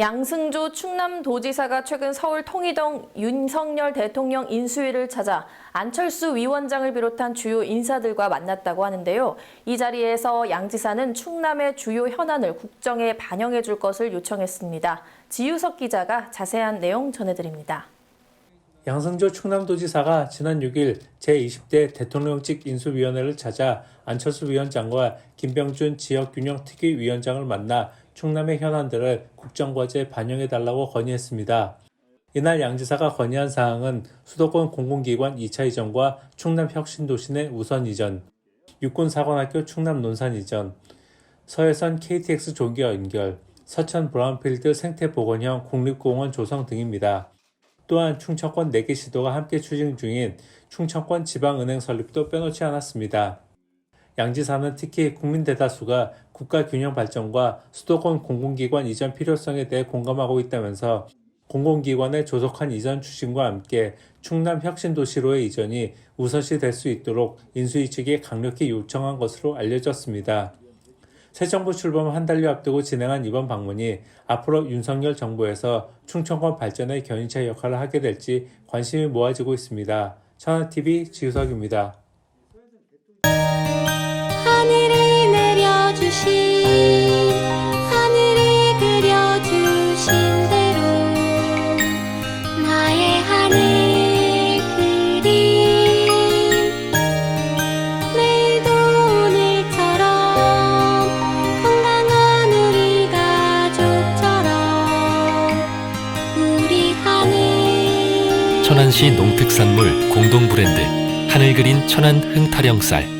양승조 충남도지사가 최근 서울 통이동 윤석열 대통령 인수위를 찾아 안철수 위원장을 비롯한 주요 인사들과 만났다고 하는데요. 이 자리에서 양 지사는 충남의 주요 현안을 국정에 반영해 줄 것을 요청했습니다. 지유석 기자가 자세한 내용 전해드립니다. 양승조 충남도지사가 지난 6일 제20대 대통령직 인수위원회를 찾아 안철수 위원장과 김병준 지역균형특위위원장을 만나 충남의 현안들을 국정과제에 반영해달라고 건의했습니다. 이날 양 지사가 건의한 사항은 수도권 공공기관 2차 이전과 충남 혁신도시 내 우선 이전, 육군사관학교 충남 논산 이전, 서해선 KTX 조기 연결, 서천 브라운필드 생태보건형 국립공원 조성 등입니다. 또한 충청권 4개 시도가 함께 추진 중인 충청권 지방은행 설립도 빼놓지 않았습니다. 양 지사는 특히 국민 대다수가 국가 균형 발전과 수도권 공공기관 이전 필요성에 대해 공감하고 있다면서 공공기관의 조속한 이전 추진과 함께 충남 혁신도시로의 이전이 우선시 될 수 있도록 인수위 측에 강력히 요청한 것으로 알려졌습니다. 새 정부 출범 한 달여 앞두고 진행한 이번 방문이 앞으로 윤석열 정부에서 충청권 발전의 견인차 역할을 하게 될지 관심이 모아지고 있습니다. 천하TV 지우석입니다. 천안시 농특산물 공동 브랜드 하늘 그린 천안 흥타령 쌀